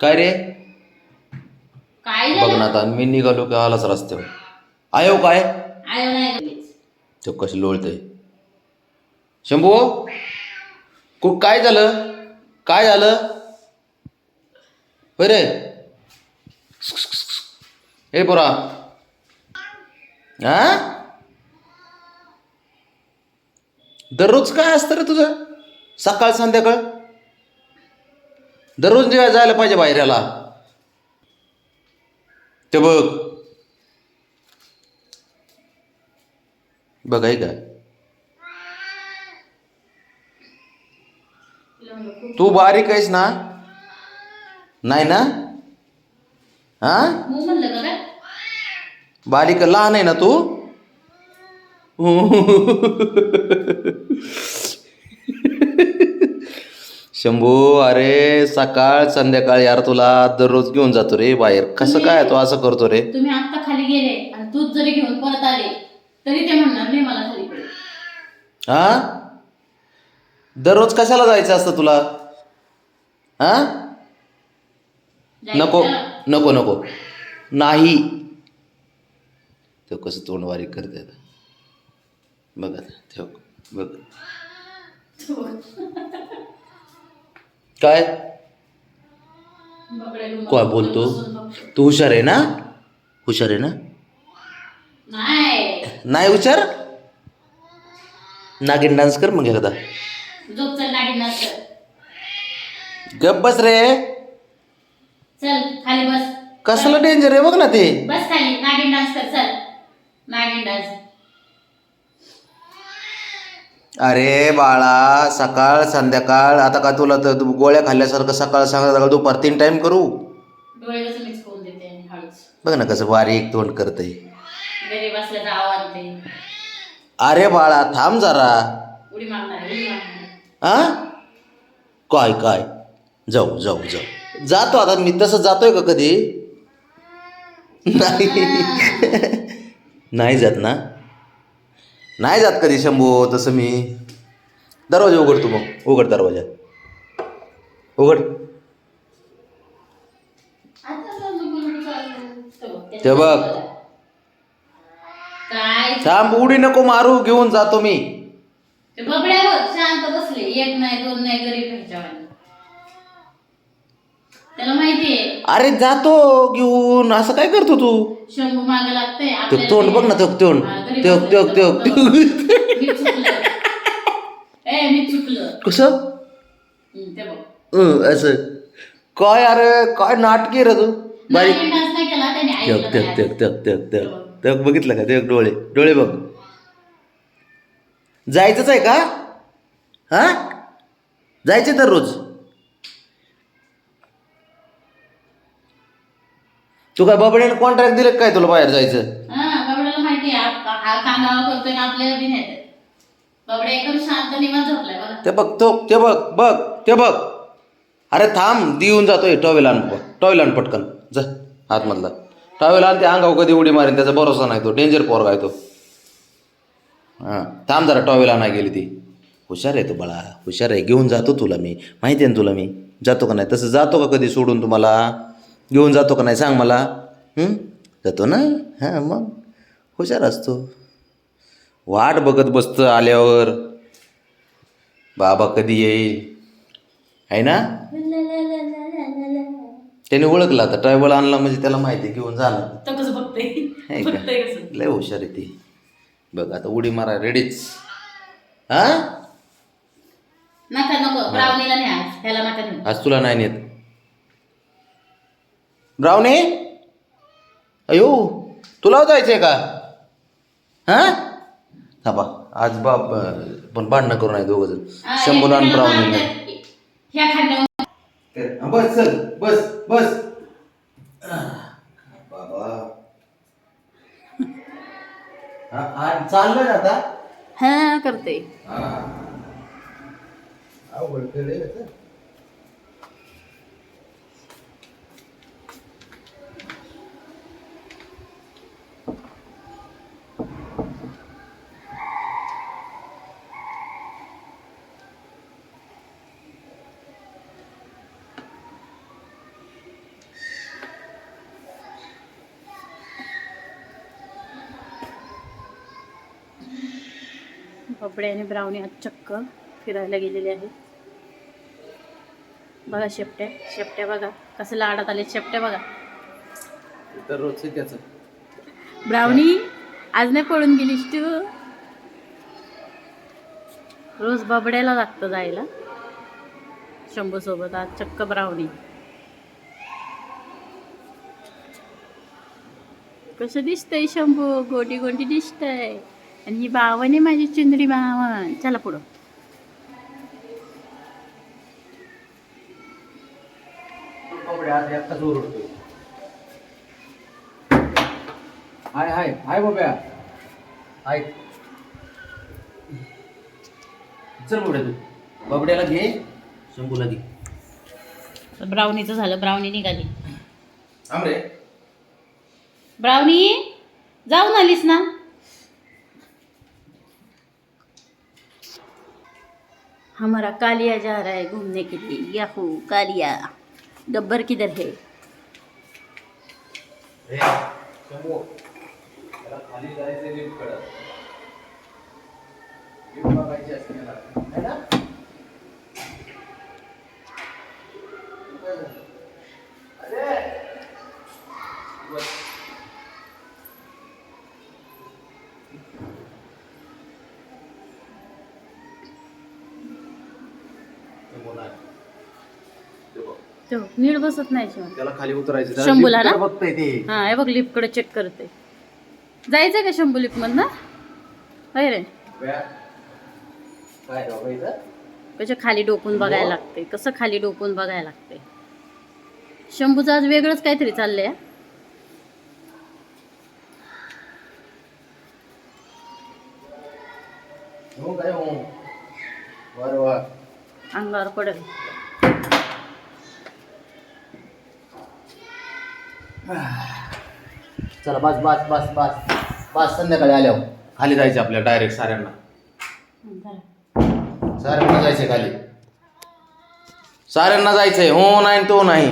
काय रे? काय बघ झालं? ना आता मी निघालो की आलाच रस्त्यावर. आयो काय? आयो नाही लगेच. तो कशी लोळतय शंभू कु काय झालं? काय झालं? होय रे? हे पोरा. हा दररोज काय असतं रे तुझं? सकाळ संध्याकाळ? दररोज जेव्हा जायला पाहिजे बाहेर याला. ते बघ. बघ आहे का तू बारीक आहेस ना? नाही ना? हा बारीक लहान आहे ना तू? शंभू अरे सकाळ संध्याकाळ यार तुला दररोज घेऊन जातो रे बाहेर. कसं काय तू असं करतो रे? तुम्ही आत्ता खाली गेले आणि दूध जरी घेऊन परत आले तरी ते म्हणणार नाही मला खाली हा? दररोज कशाला जायचं असतं तुला? हा? नको नको नको. नाही. तो कसं तोंड बारीक करते आता. बघ आता ठेव. बघ. काय? काय बोलतो. तू हुशार आहे ना? हुशार आहे ना? नाही. नाही हुशार? नागिन डान्स कर मग एकदा. गप बस रे. चल खाली बस. कसलं डेंजर आहे बघ ना ते. बस खाली नागिन डान्स कर चल. नागिन डान्स. अरे बाळा सकाळ संध्याकाळ आता का तुला तर तू गोळ्या खाल्ल्यासारखं सकाळ संध्याकाळ दुपार तीन टाइम करू? डोळे कसं मिक्स करून देते आणि हळूच. बघ ना कसं बारीक तोंड करतय. घरी बसल्याचा आवाज ते अरे बाळा थांब जरा. उडी मारणार उडी मारणार हा काय काय? जाऊ जाऊ जाऊ. जातो आता मी तसं जातोय का कधी? नाही. नाही जात ना? नाही जात कधी शंभू तसं मी. दरवाजा उघडतो मग. उघड दरवाजा. उघड. ते बघ. काय थांब उडी नको मारू घेऊन जातो मी. ते बबड्यावर शांत बसले. एक नाही दोन नाही गरीब ह्याच्यावानी त्याला माहितीये अरे जातो घेऊन. असं काय करतो तू? शंभू माग लागतंय. ते आपल्याला तोंड बघ ना ते तोंड. हा, गरीब ते ते असलं ते. तर बघ. मी चुकलं. ए मी चुकलं. कसं? हम्म, ते बघ. अं, असं. काय अरे काय नाटकी रे तू? बारीक नाही, डान्स नाही केला त्याने तक ऐकलं तक नाही. तक तक तक तक तक बघितलं का? ते डोळे. डोळे बघ. जायचंच आहे का? हा? जायचे दररोज. तू काय बाबड्याने कॉन्ट्रॅक्ट दिले काय तुला बाहेर जायचं? हा बबड्याला माहितीये आप- हा कांगावा करतोय ना आपल्याला बी नेत बबड्या एकदम शांत निवांत झोपलाय बघा. ते बघ तो ते बघ बघ ते बघ. अरे थांब देऊन जातोय टॉवेल आण टॉवेल आण पटकन. जा आतमधला. टॉवेल आण ते अंगावर कधी उडी मारेन त्याचा भरोसा नाही तो. डेंजर पोरगा आहे तो. हां थांब जरा टॉवेल आणा गेली ती. हुशार आहे तो बाळा. हुशार आहे. घेऊन जातो तुला मी. माहिती आहे ना तुला मी. जातो का नाही? तसं जातो का कधी सोडून तुम्हाला? घेऊन जातो का नाही सांग मला? जातो ना? हां मग. हुशार असतो. वाट बघत बसतं आल्यावर. बाबा कधी येईल? आहे ना? त्याने ओळखलं आता. ट्रॅव्हल आणला म्हणजे त्याला माहिती घेऊन जाणार लय हुशार आहे ती. बघ आता उडी मारा रेडीच हा? आज तुला नाही नेत. ब्राऊने अयो तुला जायचंय का? हा? थांबा आज बाप पण भांडणं करू नाही दोघं जण. शंभूला आणि हा, बस चल बस बस. बाबा. चाललंय ना आता. हा करते. अवघड कपडे आणि ब्राउनी आज चक्क फिरायला गेलेले आहेत बघा शेपट्या शेपट्या बघा. कसं लाडात आले शेपट्या बघा. तर रोजचं त्याचं. ब्राउनी आज नाही पळून गेलीस तू. रोज बबड्याला लागतं जायला. शंभू सोबत आज चक्क ब्राउनी. कसं दिसतंय शंभू? गोटी गोटी दिसतंय. आणि ही बावन आहे माझी चुंदरी बावन चला पुढं. हाय हाय हाय बाब्या. हाय. चल बाबड्या तू. बाबड्याला घे शंभूला घे. ब्राउनीचं झालं ब्राउनी निघाली. ब्राउनी जाऊन आलीस ना? हमारा कालिया जा रहा है घूमने के लिए। याहू कालिया गब्बर किधर है? तो नीट बसत नाही शिवण त्याला खाली उतरायचं त्याला शंभूला lift ना? कडं बघतंय ते. हा हे बघ लिफ्टकडे चेक करते जायचं का शंभू लिफ्टमधनं होय रे. बया. काय बाबा इथं? कसं खाली डोकून बघायला लागते कसं खाली डोकून बघायला लागते शंभूचं आज वेगळंच काहीतरी चाललंय हा. हो काय हो? बर वा अंगावर पडेल. चला बस बस बस बस. बस संध्याकाळी आल्यावर. खाली जायचं आपल्या डायरेक्ट साऱ्यांना. साऱ्यांना जायचंय खाली. साऱ्यांना जायचंय हो नाही तो नाही.